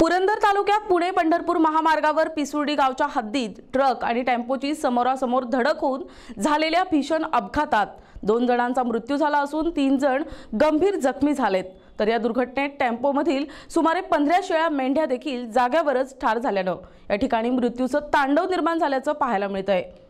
पुरंदर तालुक्यात पुणे पंढरपूर महामार्गावर पिसुर्डी गावच्या हद्दीत ट्रक आणि टेम्पोची समोरासमोर धडक होऊन झालेल्या भीषण अपघातात दोन जणांचा मृत्यू झाला असून तीन जण गंभीर जखमी झालेत. तर या दुर्घटनेत टेम्पोमधील सुमारे पंधरा शेळ्या मेंढ्या देखील जाग्यावरच ठार झाल्यानं या ठिकाणी मृत्यूचं तांडव निर्माण झाल्याचं पाहायला मिळत आहे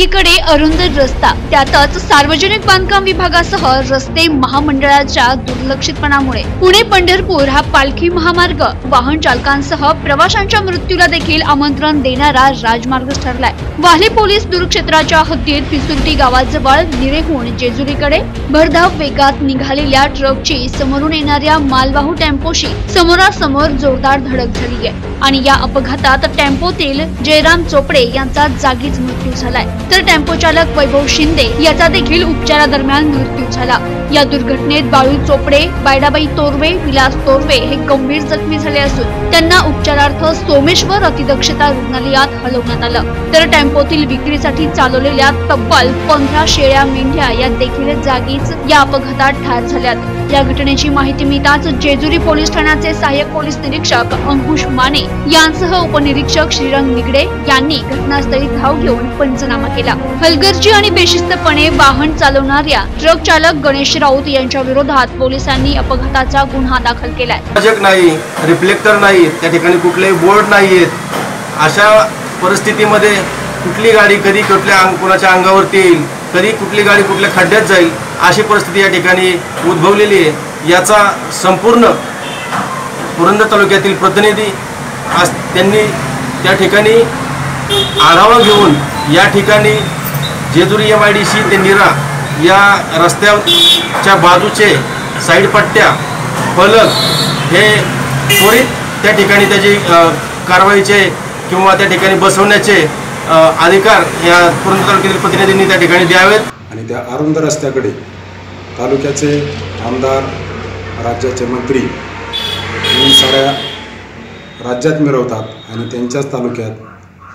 एकीकडे अरुंद रस्ता त्यातच सार्वजनिक बांधकाम विभागासह रस्ते महामंडळाच्या दुर्लक्षितपणामुळे. पुणे पंढरपूर हा पालखी महामार्ग वाहन चालकांसह प्रवाशांच्या मृत्यूला देखील आमंत्रण देणारा राजमार्ग ठरलाय. वाली पोलीस दूरक्षेत्राच्या हद्दीत पिसुर्टी गावाजवळ निरेहून जेजुरीकडे भरधाव वेगात निघालेल्या ट्रकची समोरून येणाऱ्या मालवाहू टेम्पोशी समोरासमोर जोरदार धडक झाली आहे आणि या अपघातात टेम्पोतील जयराम चोपडे यांचा जागीच मृत्यू झालाय. तर टेम्पो चालक वैभव शिंदे याचा देखील उपचारादरम्यान मृत्यू झाला. या दुर्घटनेत बाळू चोपडे बायडाबाई तोरवे विलास तोरवे हे गंभीर जखमी झाले असून त्यांना उपचारार्थ सोमेश्वर अतिदक्षता रुग्णालयात हलवण्यात आलं. तर टेम्पोतील विक्रीसाठी चालवलेल्या तब्बल पंधरा शेळ्या मेंढ्या या देखील जागीच या अपघातात ठार झाल्यात. या घटनेची माहिती मिळताच जेजुरी पोलीस ठाण्याचे सहाय्यक पोलीस निरीक्षक अंकुश माने यांसह उपनिरीक्षक श्रीरंग निगडे यांनी घटनास्थळी धाव घेऊन पंचनामा केला. हलगर्जी आणि बेशिस्तपणे वाहन चालवणाऱ्या ट्रक चालक गणेश राऊत यांच्या विरोधात पोलिसांनी अपघाताचा गुन्हा दाखल केलाय. प्रोजेक्ट नाही रिफ्लेक्टर नाही त्या ठिकाणी कुठलेही बोर्ड नाही आहेत अशा परिस्थितीमध्ये कुठली गाडी कधी कुठल्या अंग कुणाच्या अंगावरती येईल कधी कुठली गाडी कुठल्या खड्ड्यात जाईल अशी परिस्थिती या ठिकाणी उद्भवलेली आहे. याचा संपूर्ण पुरंदर तालुक्यातील प्रतिनिधी आज त्यांनी त्या ठिकाणी आढावा घेऊन या ठिकाणी Jejuri M I D C ते निरा या रस्त्याच्या बाजूचे साईड पट्ट्या फलक हे त्वरित त्या ठिकाणी त्याची कारवाईचे किंवा त्या ठिकाणी बसवण्याचे अधिकार या पुरंदर तालुक्यातील प्रतिनिधींनी त्या ठिकाणी द्यावेत. आणि त्या अरुंद रस्त्याकडे तालुक्याचे आमदार राज्याचे मंत्री साऱ्या राज्यात मिरवतात आणि त्यांच्याच तालुक्यात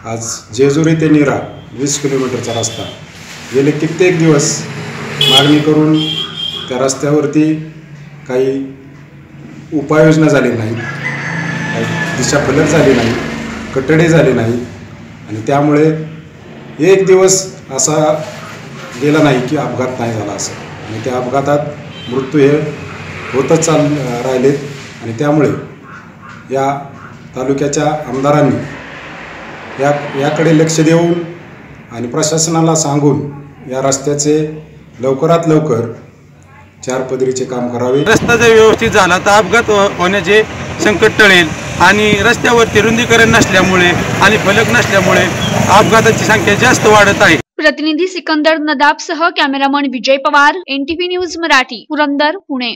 आज जेजुरी ते निरा वीस किलोमीटरचा रस्ता. गेले कित्येक दिवस मागणी करून त्या रस्त्यावरती काही उपाययोजना झाली नाही दिशा दिशाफलक झाली नाही कटडे झाले नाही आणि त्यामुळे एक दिवस असा गेला नाही की अपघात नाही झाला असं. आणि त्या अपघातात मृत्यू हे होतच चाल राहिलेत. आणि त्यामुळे या तालुक्याच्या आमदारांनी या याकडे लक्ष देऊन आणि प्रशासनाला सांगून या रस्त्याचे लवकरात लवकर चार पदरीचे काम करावे. रस्ता जर व्यवस्थित झाला तर अपघात हो- होण्याचे संकट टळेल. आणि रस्त्यावरती रुंदीकरण नसल्यामुळे आणि फलक नसल्यामुळे अपघाताची संख्या जास्त वाढत आहे. प्रतिनिधी सिकंदर नदाब सह cameraman Vijay Pawar NTV news Marathi Purandar Pune.